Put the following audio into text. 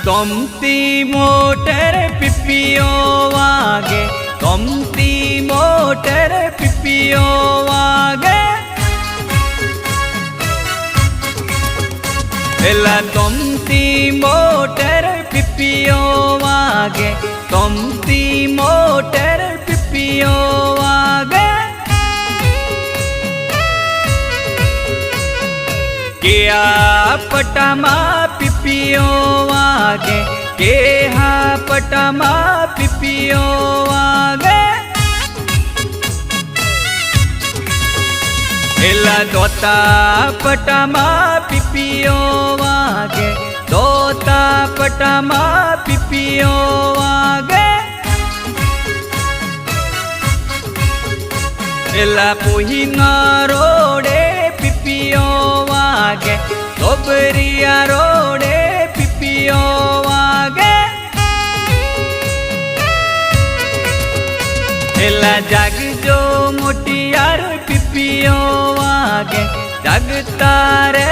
તમતી motor PPO વાગે તમતી motor PPO વાગે એલા તમતી મોટર પીપીઓ વાગે તમતી મોટર પીપીઓ વાગે કે આ પટામાં પીપીઓ વાગે કે હા પટામાં પીપીઓ વાગે એલા દોતા પટામાં પીપીઓ વાગે. દોતા પટામાં પીપીઓ વાગે. એલા પોહીના રોડે પીપીઓ વાગે. તોબરિયા રોડે એલા જાગજો મોટિયાર પીપીઓ વાગે. જાગતા રહેજો